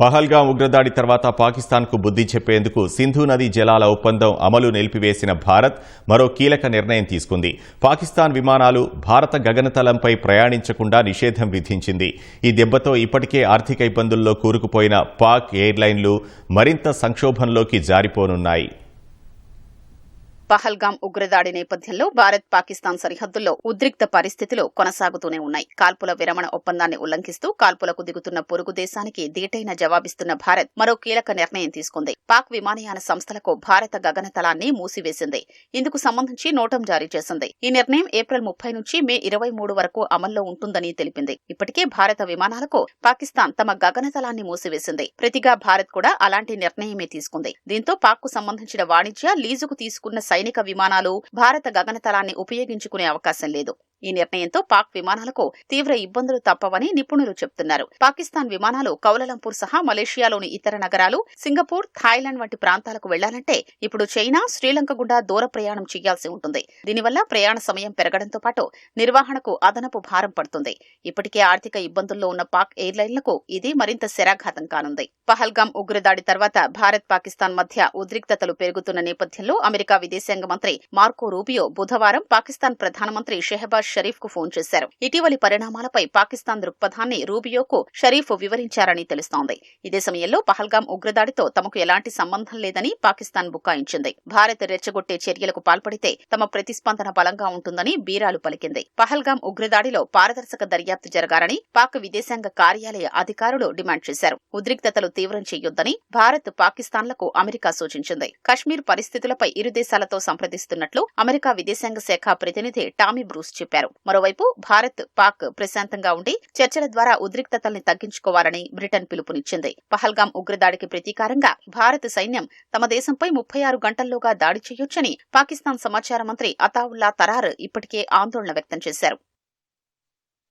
పహల్గా ఉగ్రదాడి తర్వాత పాకిస్తాన్కు బుద్ధి చెప్పేందుకు సింధు నదీ జలాల ఒప్పందం అమలు నిలిపివేసిన భారత్ మరో కీలక నిర్ణయం తీసుకుంది. పాకిస్తాన్ విమానాలు భారత గగనతలంపై ప్రయాణించకుండా నిషేధం విధించింది. ఈ దెబ్బతో ఇప్పటికే ఆర్థిక ఇబ్బందుల్లో కూరుకుపోయిన పాక్ ఎయిర్లైన్లు మరింత సంక్షోభంలోకి జారిపోనున్నాయి. పహల్గాం ఉగ్రదాడి నేపథ్యంలో భారత్ పాకిస్తాన్ సరిహద్దుల్లో ఉద్రిక్త పరిస్థితులు కొనసాగుతూనే ఉన్నాయి. కాల్పుల విరమణ ఒప్పందాన్ని ఉల్లంఘిస్తూ కాల్పులకు దిగుతున్న పొరుగు దేశానికి దీటైన జవాబిస్తున్న భారత్ మరో కీలక నిర్ణయం తీసుకుంది. పాక్ విమానయాన సంస్థలకు భారత గగనతలాన్ని మూసివేసింది. ఇందుకు సంబంధించి నోటం జారీ చేసింది. ఈ నిర్ణయం ఏప్రిల్ ముప్పై నుంచి మే ఇరవై మూడు వరకు అమల్లో ఉంటుందని తెలిపింది. ఇప్పటికే భారత విమానాలకు పాకిస్తాన్ తమ గగనతలాన్ని మూసివేసింది. ప్రతిగా భారత్ కూడా అలాంటి నిర్ణయమే తీసుకుంది. దీంతో పాక్కు సంబంధించిన వాణిజ్య లీజుకు తీసుకున్న సైనిక విమానాలు భారత గగనతలాన్ని ఉపయోగించుకునే అవకాశం లేదు. ఈ నిర్ణయంతో పాక్ విమానాలకు తీవ్ర ఇబ్బందులు తప్పవని నిపుణులు చెబుతున్నారు పాకిస్తాన్ విమానాలు కౌలలంపూర్ సహా మలేషియాలోని ఇతర నగరాలు సింగపూర్ థాయిలాండ్ వంటి ప్రాంతాలకు వెళ్ళాలంటే ఇప్పుడు చైనా శ్రీలంక గుండా దూర ప్రయాణం చేయాల్సి ఉంటుంది. దీనివల్ల ప్రయాణ సమయం పెరగడంతో పాటు నిర్వహణకు అదనపు భారం పడుతుంది. ఇప్పటికే ఆర్థిక ఇబ్బందుల్లో ఉన్న పాక్ ఎయిర్లైన్లకు ఇది మరింత శరాఘాతం కానుంది. పహల్గాం ఉగ్రదాడి తర్వాత భారత్ పాకిస్తాన్ మధ్య ఉద్రిక్తతలు పెరుగుతున్న నేపథ్యంలో అమెరికా విదేశాంగ మంత్రి మార్కో రూబియో బుధవారం పాకిస్తాన్ ప్రధానమంత్రి షెహబాజ్ షరీఫ్కు ఫోన్ చేశారు. ఇటీవలి పరిణామాలపై పాకిస్తాన్ దృక్పథాన్ని రూబియోకు షరీఫ్ వివరించారని తెలుస్తోంది. ఇదే సమయంలో పహల్గాం ఉగ్రదాడితో తమకు ఎలాంటి సంబంధం లేదని పాకిస్తాన్ బుకాయించింది. భారత్ రెచ్చగొట్టే చర్యలకు పాల్పడితే తమ ప్రతిస్పందన బలంగా ఉంటుందని బీరాలు పలికింది. పహల్గాం ఉగ్రదాడిలో పారదర్శక దర్యాప్తు జరగాలని పాక్ విదేశాంగ కార్యాలయ అధికారులు డిమాండ్ చేశారు. ఉద్రిక్తతలు తీవ్రం చేయొద్దని భారత్ పాకిస్తాన్లకు అమెరికా సూచించింది. కశ్మీర్ పరిస్థితులపై ఇరు దేశాలతో సంప్రదిస్తున్నట్లు అమెరికా విదేశాంగ శాఖ ప్రతినిధి టామీ బ్రూస్ చెప్పారు. మరోవైపు భారత్ పాక్ ప్రశాంతంగా ఉండి చర్చల ద్వారా ఉద్రిక్తతల్ని తగ్గించుకోవాలని బ్రిటన్ పిలుపునిచ్చింది. పహల్గాం ఉగ్రదాడికి ప్రతీకారంగా భారత సైన్యం తమ దేశంపై ముప్పై ఆరు గంటల్లోగా దాడి చేయొచ్చని పాకిస్తాన్ సమాచార మంత్రి అతావుల్లా తరార్ ఇప్పటికే ఆందోళన వ్యక్తం చేశారు.